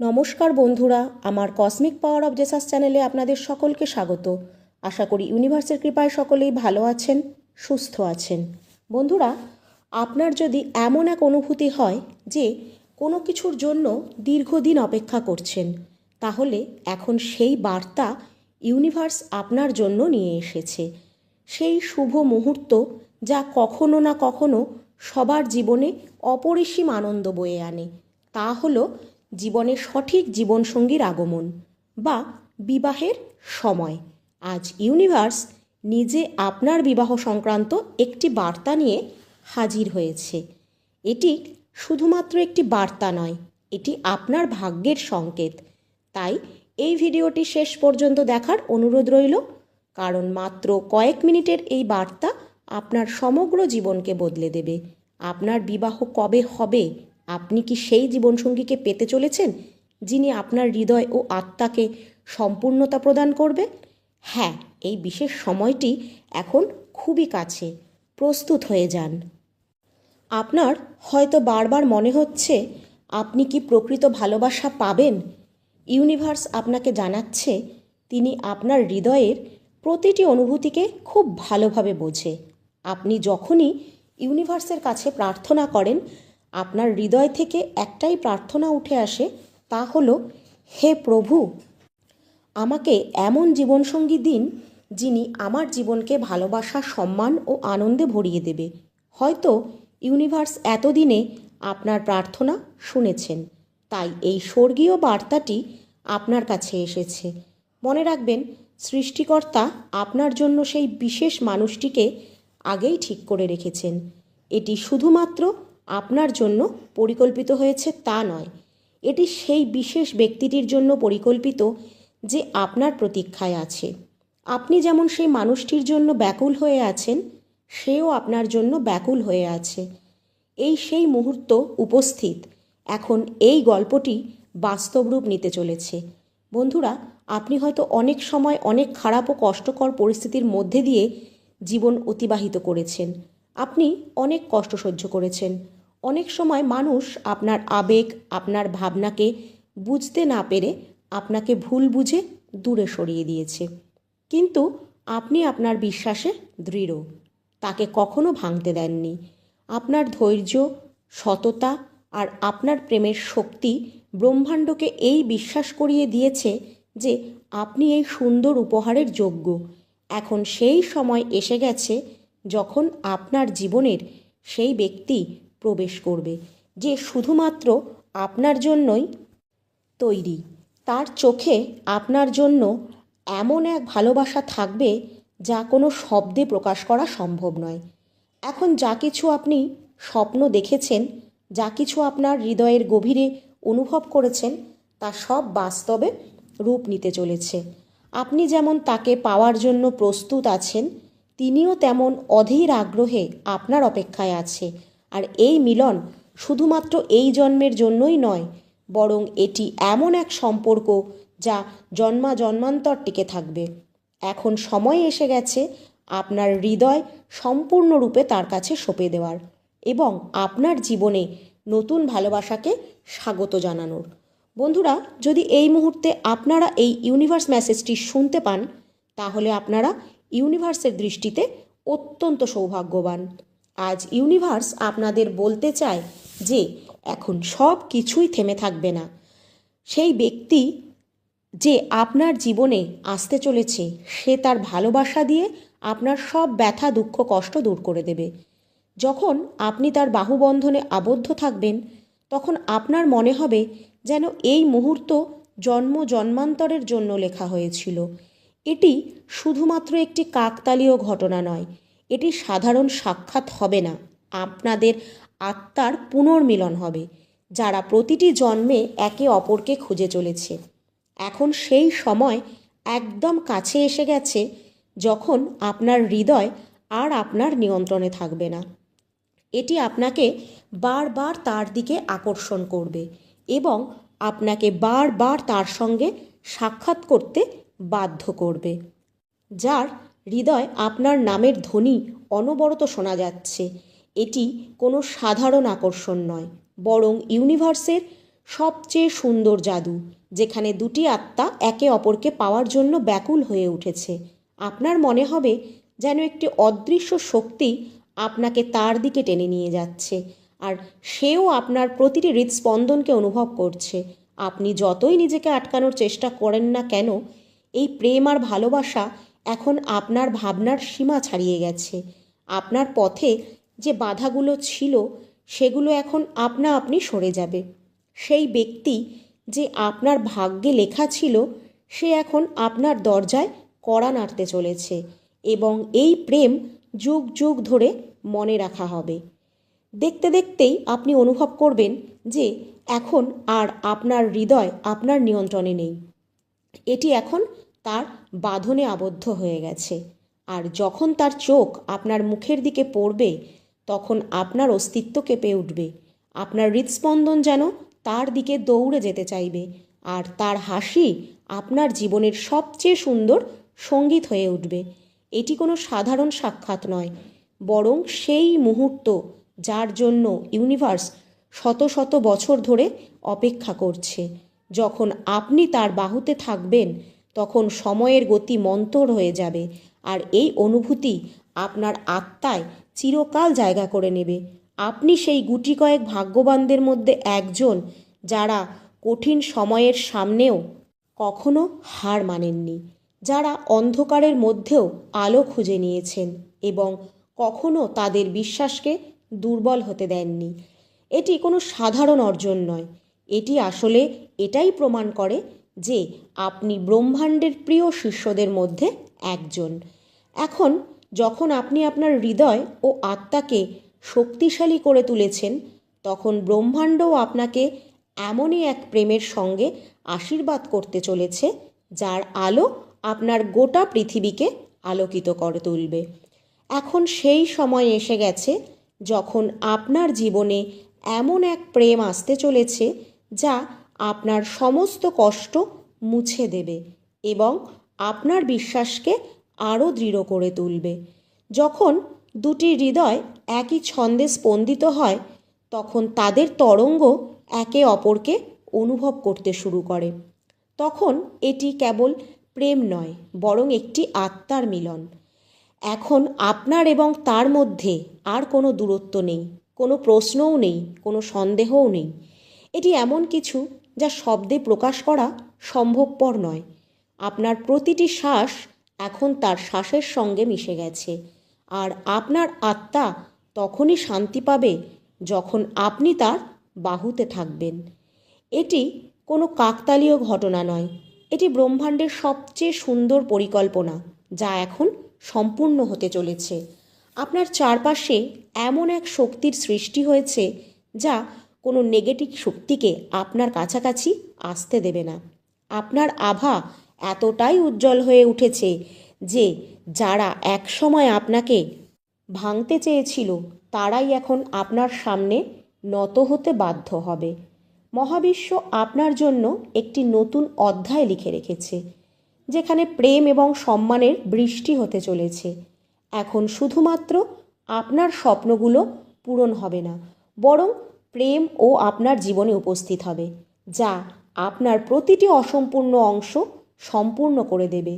নমস্কার বন্ধুরা, আমার কসমিক পাওয়ার অব জেসাস চ্যানেলে আপনাদের সকলকে স্বাগত। আশা করি ইউনিভার্সের কৃপায় সকলেই ভালো আছেন, সুস্থ আছেন। বন্ধুরা, আপনার যদি এমন এক অনুভূতি হয় যে কোনো কিছুর জন্য দীর্ঘদিন অপেক্ষা করছেন, তাহলে এখন সেই বার্তা ইউনিভার্স আপনার জন্য নিয়ে এসেছে। সেই শুভ মুহূর্ত যা কখনো না কখনো সবার জীবনে অপরিসীম আনন্দ বয়ে আনে। তা হলো জীবনে সঠিক জীবনসঙ্গীর আগমন বা বিবাহের সময়। আজ ইউনিভার্স নিজে আপনার বিবাহ সংক্রান্ত একটি বার্তা নিয়ে হাজির হয়েছে। এটি শুধুমাত্র একটি বার্তা নয়, এটি আপনার ভাগ্যের সংকেত। তাই এই ভিডিওটি শেষ পর্যন্ত দেখার অনুরোধ রইল, কারণ মাত্র কয়েক মিনিটের এই বার্তা আপনার সমগ্র জীবনকে বদলে দেবে। আপনার বিবাহ কবে হবে আপনি কি সেই জীবনসঙ্গীকে পেতে চলেছেন, যিনি আপনার হৃদয় ও আত্মাকে সম্পূর্ণতা প্রদান করবে হ্যাঁ এই বিশেষ সময়টি এখন খুবই কাছে। প্রস্তুত হয়ে যান। আপনার হয়তো বারবার মনে হচ্ছে, আপনি কি প্রকৃত ভালোবাসা পাবেন? ইউনিভার্স আপনাকে জানাচ্ছে, তিনি আপনার হৃদয়ের প্রতিটি অনুভূতিকে খুব ভালোভাবে বোঝে। আপনি যখনই ইউনিভার্সের কাছে প্রার্থনা করেন আপনার হৃদয় থেকে একটাই প্রার্থনা উঠে আসে, তা হলো, হে প্রভু, আমাকে এমন জীবনসঙ্গী দিন যিনি আমার জীবনকে ভালোবাসা, সম্মান ও আনন্দে ভরিয়ে দেবে। হয়তো ইউনিভার্স এতদিনে আপনার প্রার্থনা শুনেছেন, তাই এই স্বর্গীয় বার্তাটি আপনার কাছে এসেছে। মনে রাখবেন, সৃষ্টিকর্তা আপনার জন্য সেই বিশেষ মানুষটিকে আগেই ঠিক করে রেখেছেন। এটি শুধুমাত্র আপনার জন্য পরিকল্পিত হয়েছে তা নয়। এটি সেই বিশেষ ব্যক্তিটির জন্য পরিকল্পিত যে আপনার প্রতীক্ষায় আছে। আপনি যেমন সেই মানুষটির জন্য ব্যাকুল হয়ে আছেন, সেও আপনার জন্য ব্যাকুল হয়ে আছে। এই সেই মুহূর্ত উপস্থিত। এখন এই গল্পটি বাস্তব রূপ নিতে চলেছে। বন্ধুরা, আপনি হয়তো অনেক সময় অনেক খারাপ ও কষ্টকর পরিস্থিতির মধ্যে দিয়ে জীবন অতিবাহিত করেছেন। আপনি অনেক কষ্ট সহ্য করেছেন। অনেক সময় মানুষ আপনার আবেগ, আপনার ভাবনাকে বুঝতে না পেরে আপনাকে ভুল বুঝে দূরে সরিয়ে দিয়েছে। কিন্তু আপনি আপনার বিশ্বাসে দৃঢ়। তাকে কখনো ভাঙতে দেননি। আপনার ধৈর্য, সততা আর আপনার প্রেমের শক্তি ব্রহ্মাণ্ডকে এই বিশ্বাস করিয়ে দিয়েছে যে আপনি এই সুন্দর উপহারের যোগ্য। এখন সেই সময় এসে গেছে যখন আপনার জীবনের সেই ব্যক্তি প্রবেশ করবে, যে শুধুমাত্র আপনার জন্যই তৈরি। তার চোখে আপনার জন্য এমন এক ভালোবাসা থাকবে যা কোনো শব্দে প্রকাশ করা সম্ভব নয়। এখন যা কিছু আপনি স্বপ্ন দেখেছেন, যা কিছু আপনার হৃদয়ের গভীরে অনুভব করেছেন, তা সব বাস্তবে রূপ নিতে চলেছে। আপনি যেমন তাকে পাওয়ার জন্য প্রস্তুত আছেন, তিনিও তেমন অধীর আগ্রহে আপনার অপেক্ষায় আছে। আর এই মিলন শুধুমাত্র এই জন্মের জন্যই নয়, বরং এটি এমন এক সম্পর্ক যা জন্মা জন্মান্তর টিকে থাকবে। এখন সময় এসে গেছে আপনার হৃদয় সম্পূর্ণরূপে তার কাছে সঁপে দেওয়ার এবং আপনার জীবনে নতুন ভালোবাসাকে স্বাগত জানানোর। বন্ধুরা, যদি এই মুহূর্তে আপনারা এই ইউনিভার্স মেসেজটি শুনতে পান, তাহলে আপনারা ইউনিভার্সের দৃষ্টিতে অত্যন্ত সৌভাগ্যবান। আজ ইউনিভার্স আপনাদের বলতে চায় যে এখন সব কিছুই থেমে থাকবে না। সেই ব্যক্তি যে আপনার জীবনে আসতে চলেছে, সে তার ভালোবাসা দিয়ে আপনার সব ব্যথা, দুঃখ, কষ্ট দূর করে দেবে। যখন আপনি তার বাহুবন্ধনে আবদ্ধ থাকবেন, তখন আপনার মনে হবে যেন এই মুহূর্ত জন্ম জন্মান্তরের জন্য লেখা হয়েছিল। এটি শুধুমাত্র একটি কাকতালীয় ঘটনা নয় এটি সাধারণ সাক্ষাৎ হবে না। আপনাদের আত্মার পুনর্মিলন হবে, যারা প্রতিটি জন্মে একে অপরকে খুঁজে চলেছে। এখন সেই সময় একদম কাছে এসে গেছে, যখন আপনার হৃদয় আর আপনার নিয়ন্ত্রণে থাকবে না। এটি আপনাকে বারবার তার দিকে আকর্ষণ করবে এবং আপনাকে বারবার তার সঙ্গে সাক্ষাৎ করতে বাধ্য করবে, যার হৃদয় আপনার নামের ধ্বনি অনবরত শোনা যাচ্ছে। এটি কোনো সাধারণ আকর্ষণ নয়, বরং ইউনিভার্সের সবচেয়ে সুন্দর জাদু, যেখানে দুটি আত্মা একে অপরকে পাওয়ার জন্য ব্যাকুল হয়ে উঠেছে। আপনার মনে হবে যেন একটি অদৃশ্য শক্তি আপনাকে তার দিকে টেনে নিয়ে যাচ্ছে, আর সেও আপনার প্রতিটি হৃদস্পন্দনকে অনুভব করছে। আপনি যতই নিজেকে আটকানোর চেষ্টা করেন না কেন, এই প্রেম আর ভালোবাসা এখন আপনার ভাবনার সীমা ছাড়িয়ে গেছে। আপনার পথে যে বাধাগুলো ছিল, সেগুলো এখন আপনা আপনি সরে যাবে। সেই ব্যক্তি যে আপনার ভাগ্যে লেখা ছিল, সে এখন আপনার দরজায় কড়া নাড়তে চলেছে এবং এই প্রেম যুগ যুগ ধরে মনে রাখা হবে। দেখতে দেখতেই আপনি অনুভব করবেন যে এখন আর আপনার হৃদয় আপনার নিয়ন্ত্রণে নেই। এটি এখন তার বাঁধনে আবদ্ধ হয়ে গেছে। আর যখন তার চোখ আপনার মুখের দিকে পড়বে, তখন আপনার অস্তিত্ব কেঁপে উঠবে। আপনার হৃদস্পন্দন যেন তার দিকে দৌড়ে যেতে চাইবে। আর তার হাসি আপনার জীবনের সবচেয়ে সুন্দর সংগীত হয়ে উঠবে। এটি কোনো সাধারণ সাক্ষাৎ নয়, বরং সেই মুহূর্ত যার জন্য ইউনিভার্স শত শত বছর ধরে অপেক্ষা করছে। যখন আপনি তার বাহুতে থাকবেন তখন সময়ের গতি মন্তর হয়ে যাবে আর এই অনুভূতি আপনার আত্মায় চিরকাল জায়গা করে নেবে। আপনি সেই গুটি কয়েক ভাগ্যবানদের মধ্যে একজন যারা কঠিন সময়ের সামনেও কখনো হার মানেননি, যারা অন্ধকারের মধ্যেও আলো খুঁজে নিয়েছেন এবং কখনো তাদের বিশ্বাসকে দুর্বল হতে দেননি। এটি কোনো সাধারণ অর্জন নয়, এটি আসলে এটাই প্রমাণ করে যে আপনি ব্রহ্মাণ্ডের প্রিয় শিষ্যদের মধ্যে একজন। এখন যখন আপনি আপনার হৃদয় ও আত্মাকে শক্তিশালী করে তুলেছেন, তখন ব্রহ্মাণ্ডও আপনাকে এমনই এক প্রেমের সঙ্গে আশীর্বাদ করতে চলেছে, যার আলো আপনার গোটা পৃথিবীকে আলোকিত করে তুলবে। এখন সেই সময় এসে গেছে যখন আপনার জীবনে এমন এক প্রেম আসতে চলেছে, যা আপনার সমস্ত কষ্ট মুছে দেবে এবং আপনার বিশ্বাসকে আরও দৃঢ় করে তুলবে। যখন দুটি হৃদয় একই ছন্দে স্পন্দিত হয়, তখন তাদের তরঙ্গ একে অপরকে অনুভব করতে শুরু করে। তখন এটি কেবল প্রেম নয়, বরং একটি আত্মার মিলন। এখন আপনার এবং তার মধ্যে আর কোনো দূরত্ব নেই, কোনো প্রশ্নও নেই, কোনো সন্দেহও নেই। এটি এমন কিছু যা শব্দে প্রকাশ করা সম্ভবপর নয়। আপনার প্রতিটি শ্বাস এখন তার শ্বাসের সঙ্গে মিশে গেছে। আর আপনার আত্মা তখনই শান্তি পাবে যখন আপনি তার বাহুতে থাকবেন। এটি কোনো কাকতালীয় ঘটনা নয়। এটি ব্রহ্মাণ্ডের সবচেয়ে সুন্দর পরিকল্পনা যা এখন সম্পূর্ণ হতে চলেছে। আপনার চারপাশে এমন এক শক্তির সৃষ্টি হয়েছে যা কোনো নেগেটিভ শক্তিকে আপনার কাছাকাছি আসতে দেবে না। আপনার আভা এতটাই উজ্জ্বল হয়ে উঠেছে যে যারা একসময় আপনাকে ভাঙতে চেয়েছিল, তারাই এখন আপনার সামনে নত হতে বাধ্য হবে। মহাবিশ্ব আপনার জন্য একটি নতুন অধ্যায় লিখে রেখেছে, যেখানে প্রেম এবং সম্মানের বৃষ্টি হতে চলেছে। এখন শুধুমাত্র আপনার স্বপ্নগুলো পূরণ হবে না, বরং প্রেম ও আপনার জীবনে উপস্থিত হবে, যা আপনার প্রতিটি অসম্পূর্ণ অংশ সম্পূর্ণ করে দেবে।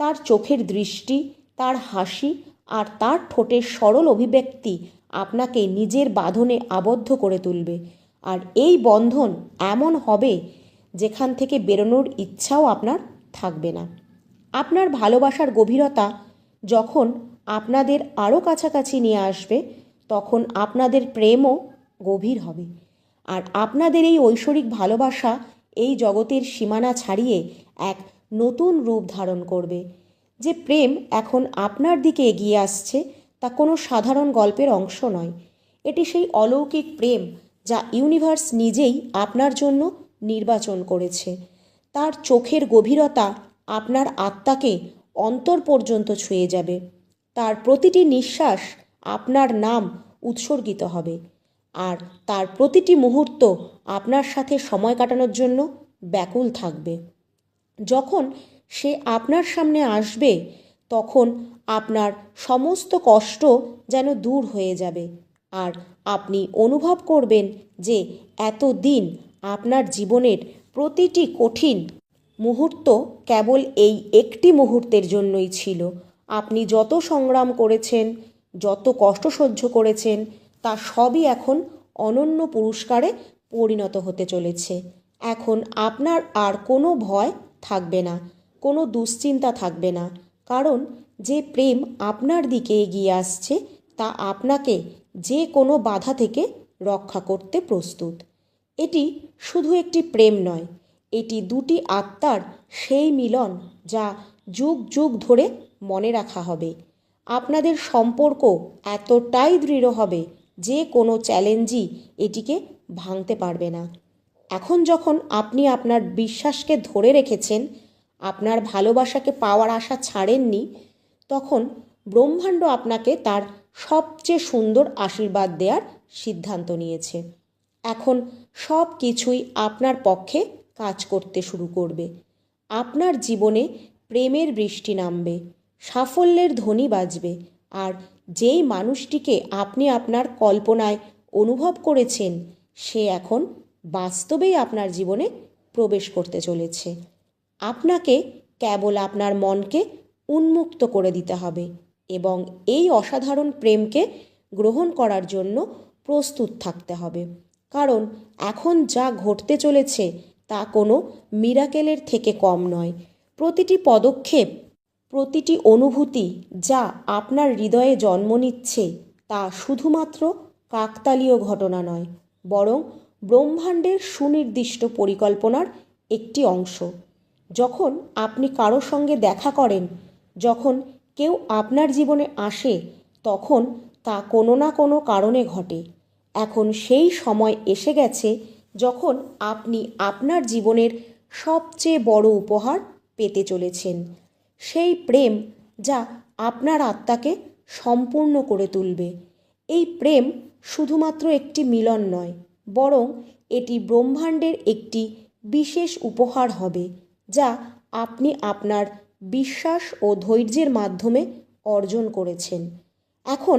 তার চোখের দৃষ্টি, তার হাসি আর তার ঠোঁটের সরল অভিব্যক্তি আপনাকে নিজের বাঁধনে আবদ্ধ করে তুলবে। আর এই বন্ধন এমন হবে যেখান থেকে বেরোনোর ইচ্ছাও আপনার থাকবে না। আপনার ভালোবাসার গভীরতা যখন আপনাদের আরও কাছাকাছি নিয়ে আসবে, তখন আপনাদের প্রেমও গভীর হবে। আর আপনাদের এই ঐশ্বরিক ভালোবাসা এই জগতের সীমানা ছাড়িয়ে এক নতুন রূপ ধারণ করবে। যে প্রেম এখন আপনার দিকে এগিয়ে আসছে, তা কোনো সাধারণ গল্পের অংশ নয়। এটি সেই অলৌকিক প্রেম যা ইউনিভার্স নিজেই আপনার জন্য নির্বাচন করেছে। তার চোখের গভীরতা আপনার আত্মাকে অন্তর পর্যন্ত ছুঁয়ে যাবে। তার প্রতিটি নিঃশ্বাস আপনার নাম উৎসর্গিত হবে। আর তার প্রতিটি মুহূর্ত আপনার সাথে সময় কাটানোর জন্য ব্যাকুল থাকবে। যখন সে আপনার সামনে আসবে, তখন আপনার সমস্ত কষ্ট যেন দূর হয়ে যাবে। আর আপনি অনুভব করবেন যে এত দিন আপনার জীবনের প্রতিটি কঠিন মুহূর্ত কেবল এই একটি মুহূর্তের জন্যই ছিল। আপনি যত সংগ্রাম করেছেন, যত কষ্ট সহ্য করেছেন তা সবই এখন অনন্য পুরস্কারে পরিণত হতে চলেছে। এখন আপনার আর কোনো ভয় থাকবে না, কোনো দুশ্চিন্তা থাকবে না, কারণ যে প্রেম আপনার দিকে এগিয়ে আসছে, তা আপনাকে যে কোনো বাধা থেকে রক্ষা করতে প্রস্তুত। এটি শুধু একটি প্রেম নয়, এটি দুটি আত্মার সেই মিলন যা যুগ যুগ ধরে মনে রাখা হবে। আপনাদের সম্পর্ক এতটাই দৃঢ় হবে যে কোনো চ্যালেঞ্জই এটিকে ভাঙতে পারবে না। এখন যখন আপনি আপনার বিশ্বাসকে ধরে রেখেছেন, আপনার ভালোবাসাকে পাওয়ার আশা ছাড়েননি, তখন ব্রহ্মাণ্ড আপনাকে তার সবচেয়ে সুন্দর আশীর্বাদ দেওয়ার সিদ্ধান্ত নিয়েছে। এখন সব কিছুই আপনার পক্ষে কাজ করতে শুরু করবে। আপনার জীবনে প্রেমের বৃষ্টি নামবে, সাফল্যের ধ্বনি বাজবে, আর যেই মানুষটিকে আপনি আপনার কল্পনায় অনুভব করেছেন, সে এখন বাস্তবেই আপনার জীবনে প্রবেশ করতে চলেছে। আপনাকে কেবল আপনার মনকে উন্মুক্ত করে দিতে হবে এবং এই অসাধারণ প্রেমকে গ্রহণ করার জন্য প্রস্তুত থাকতে হবে। কারণ এখন যা ঘটতে চলেছে তা কোনো মিরাকেলের থেকে কম নয়। প্রতিটি পদক্ষেপ প্রতিটি অনুভূতি যা আপনার হৃদয়ে জন্ম নিচ্ছে তা শুধুমাত্র কাকতালীয় ঘটনা নয়, বরং ব্রহ্মাণ্ডের সুনির্দিষ্ট পরিকল্পনার একটি অংশ। যখন আপনি কারও সঙ্গে দেখা করেন, যখন কেউ আপনার জীবনে আসে, তখন তা কোনো না কোনো কারণে ঘটে। এখন সেই সময় এসে গেছে যখন আপনি আপনার জীবনের সবচেয়ে বড় উপহার পেতে চলেছেন। সেই প্রেম যা আপনার আত্মাকে সম্পূর্ণ করে তুলবে। এই প্রেম শুধুমাত্র একটি মিলন নয়, বরং এটি ব্রহ্মাণ্ডের একটি বিশেষ উপহার হবে, যা আপনি আপনার বিশ্বাস ও ধৈর্যের মাধ্যমে অর্জন করেছেন। এখন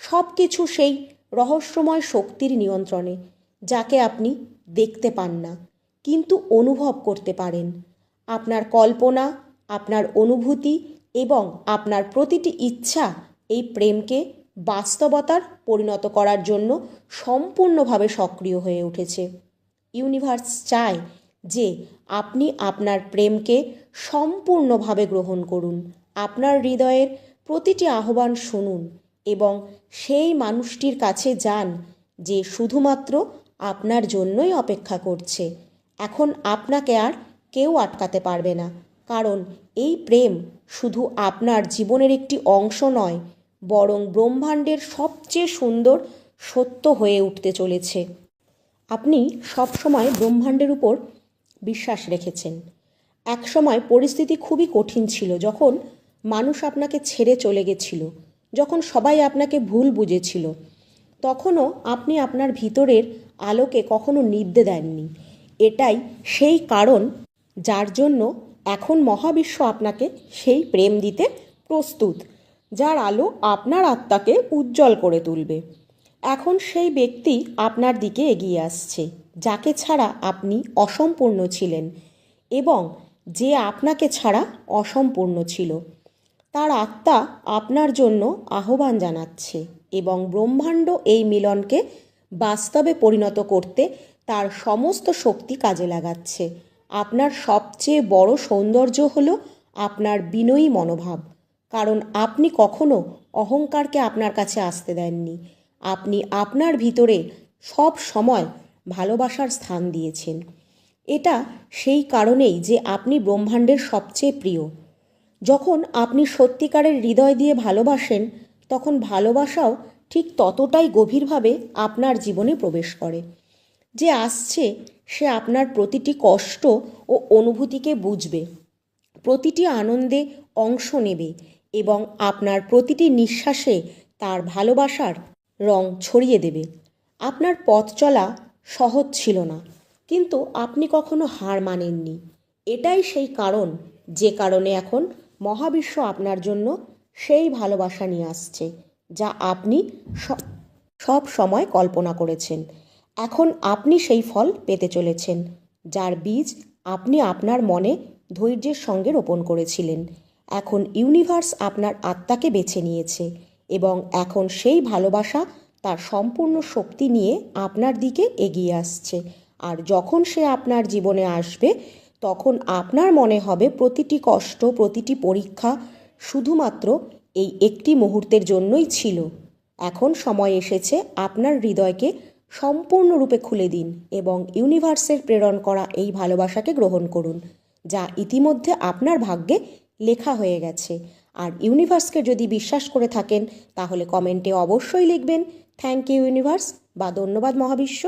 সব কিছু সেই রহস্যময় শক্তির নিয়ন্ত্রণে, যাকে আপনি দেখতে পান না, কিন্তু অনুভব করতে পারেন। আপনার কল্পনা আপনার অনুভূতি এবং আপনার প্রতিটি ইচ্ছা এই প্রেমকে বাস্তবতার পরিণত করার জন্য সম্পূর্ণভাবে সক্রিয় হয়ে উঠেছে। ইউনিভার্স চায় যে আপনি আপনার প্রেমকে সম্পূর্ণভাবে গ্রহণ করুন, আপনার হৃদয়ের প্রতিটি আহ্বান শুনুন এবং সেই মানুষটির কাছে যান যে শুধুমাত্র আপনার জন্যই অপেক্ষা করছে। এখন আপনাকে আর কেউ আটকাতে পারবে না। কারণ এই প্রেম শুধু আপনার জীবনের একটি অংশ নয়, বরং ব্রহ্মাণ্ডের সবচেয়ে সুন্দর সত্য হয়ে উঠতে চলেছে। আপনি সবসময় ব্রহ্মাণ্ডের উপর বিশ্বাস রেখেছেন। একসময় পরিস্থিতি খুবই কঠিন ছিল, যখন মানুষ আপনাকে ছেড়ে চলে গেছিল, যখন সবাই আপনাকে ভুল বুঝেছিল। তখনও আপনি আপনার ভিতরের আলোকে কখনো নিভতে দেননি। এটাই সেই কারণ যার জন্য এখন মহাবিশ্ব আপনাকে সেই প্রেম দিতে প্রস্তুত, যার আলো আপনার আত্মাকে উজ্জ্বল করে তুলবে। এখন সেই ব্যক্তি আপনার দিকে এগিয়ে আসছে, যাকে ছাড়া আপনি অসম্পূর্ণ ছিলেন এবং যে আপনাকে ছাড়া অসম্পূর্ণ ছিল। তার আত্মা আপনার জন্য আহ্বান জানাচ্ছে এবং ব্রহ্মাণ্ড এই মিলনকে বাস্তবে পরিণত করতে তার সমস্ত শক্তি কাজে লাগাচ্ছে। আপনার সবচেয়ে বড় সৌন্দর্য হল আপনার বিনয়ী মনোভাব। কারণ আপনি কখনো অহংকারকে আপনার কাছে আসতে দেননি। আপনি আপনার ভিতরে সব সময় ভালোবাসার স্থান দিয়েছেন। এটা সেই কারণেই যে আপনি ব্রহ্মাণ্ডের সবচেয়ে প্রিয়। যখন আপনি সত্যিকারের হৃদয় দিয়ে ভালোবাসেন, তখন ভালোবাসাও ঠিক ততটাই গভীরভাবে আপনার জীবনে প্রবেশ করে। যে আসছে, সে আপনার প্রতিটি কষ্ট ও অনুভূতিকে বুঝবে। প্রতিটি আনন্দে অংশ নেবে এবং আপনার প্রতিটি নিঃশ্বাসে তার ভালোবাসার রং ছড়িয়ে দেবে। আপনার পথ চলা সহজ ছিল না, কিন্তু আপনি কখনো হার মানেননি। এটাই সেই কারণ, যে কারণে এখন মহাবিশ্ব আপনার জন্য সেই ভালোবাসা নিয়ে আসছে, যা আপনি সব সময় কল্পনা করেছেন। এখন আপনি সেই ফল পেতে চলেছেন, যার বীজ আপনি আপনার মনে ধৈর্যের সঙ্গে রোপণ করেছিলেন। এখন ইউনিভার্স আপনার আত্মাকে বেছে নিয়েছে এবং এখন সেই ভালোবাসা তার সম্পূর্ণ শক্তি নিয়ে আপনার দিকে এগিয়ে আসছে। আর যখন সে আপনার জীবনে আসবে, তখন আপনার মনে হবে প্রতিটি কষ্ট, প্রতিটি পরীক্ষা শুধুমাত্র এই একটি মুহূর্তের জন্যই ছিল। এখন সময় এসেছে আপনার হৃদয়কে সম্পূর্ণরূপে খুলে দিন এবং ইউনিভার্সের প্রেরণ করা এই ভালোবাসাকে গ্রহণ করুন, যা ইতিমধ্যে আপনার ভাগ্যে লেখা হয়ে গেছে। আর ইউনিভার্সকে যদি বিশ্বাস করে থাকেন, তাহলে কমেন্টে অবশ্যই লিখবেন, থ্যাংক ইউ ইউনিভার্স বা ধন্যবাদ মহাবিশ্ব